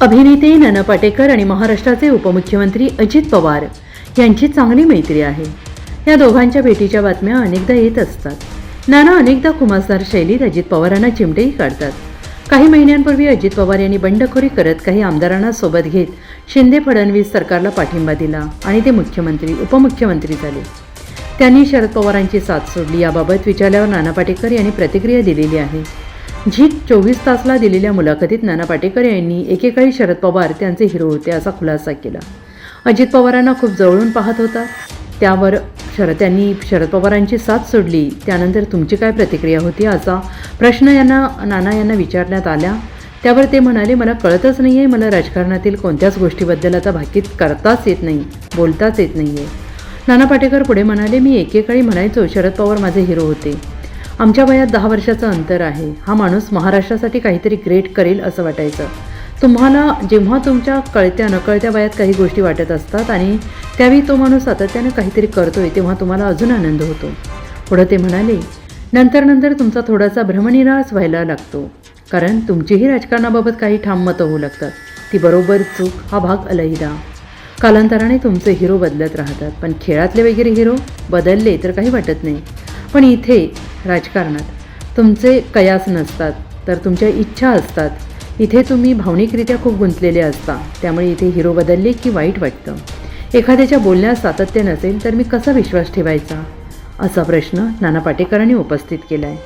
अभिनेते नाना पाटेकर आणि महाराष्ट्राचे उपमुख्यमंत्री अजित पवार यांची चांगली मैत्री आहे. या दोघांच्या भेटीच्या बातम्या अनेकदा येत असतात. नाना अनेकदा खुमासदार शैलीत अजित पवारांना चिमटेही काढतात. काही महिन्यांपूर्वी अजित पवार यांनी बंडखोरी करत काही आमदारांना सोबत घेत शिंदे फडणवीस सरकारला पाठिंबा दिला आणि ते मुख्यमंत्री उपमुख्यमंत्री झाले. त्यांनी शरद पवारांची साथ सोडली याबाबत विचारल्यावर नाना पाटेकर यांनी प्रतिक्रिया दिलेली आहे. झीक चोवीस तासला दिलेल्या मुलाखतीत नाना पाटेकर यांनी एकेकाळी शरद पवार त्यांचे हिरो होते असा खुलासा केला. अजित पवारांना खूप जवळून पाहत होता. त्यावर शरद यांनी शरद पवारांची साथ सोडली. त्यानंतर तुमची काय प्रतिक्रिया होती असा प्रश्न यांना नाना यांना विचारण्यात आला. त्यावर ते म्हणाले मला कळतच नाही आहे मला राजकारणातील कोणत्याच गोष्टीबद्दल आता भाकीत करताच येत नाही बोलताच येत नाही आहे नाना पाटेकर पुढे म्हणाले मी एकेकाळी म्हणायचो शरद पवार माझे हिरो होते. आमच्या वयात दहा वर्षाचं अंतर आहे. हा माणूस महाराष्ट्रासाठी काहीतरी ग्रेट करेल असं वाटायचं. तुम्हाला जेव्हा तुमच्या कळत्या नकळत्या वयात काही गोष्टी वाटत असतात आणि त्यावेळी तो माणूस सातत्यानं काहीतरी करतोय तेव्हा तुम्हाला अजून आनंद होतो. पुढं ते म्हणाले नंतर नंतर तुमचा थोडासा भ्रमनिराश व्हायला लागतो. कारण तुमचीही राजकारणाबाबत काही ठाम मतं होऊ लागतात. ती बरोबर चूक हा भाग अलहिदा. कालांतराने तुमचे हिरो बदलत राहतात. पण खेळातले वगैरे हिरो बदलले तर काही वाटत नाही. पण इथे राजकारणात. तुमचे कयास नसतात तर तुमच्या इच्छा असतात. इथे तुम्ही भावनिकरित्या खूप गुंतलेले असता त्यामुळे इथे हिरो बदलले की वाईट वाटतं. एखाद्याच्या बोलण्यास सातत्य नसेल तर मी कसा विश्वास ठेवायचा? असा प्रश्न नाना पाटेकरांनी उपस्थित केला आहे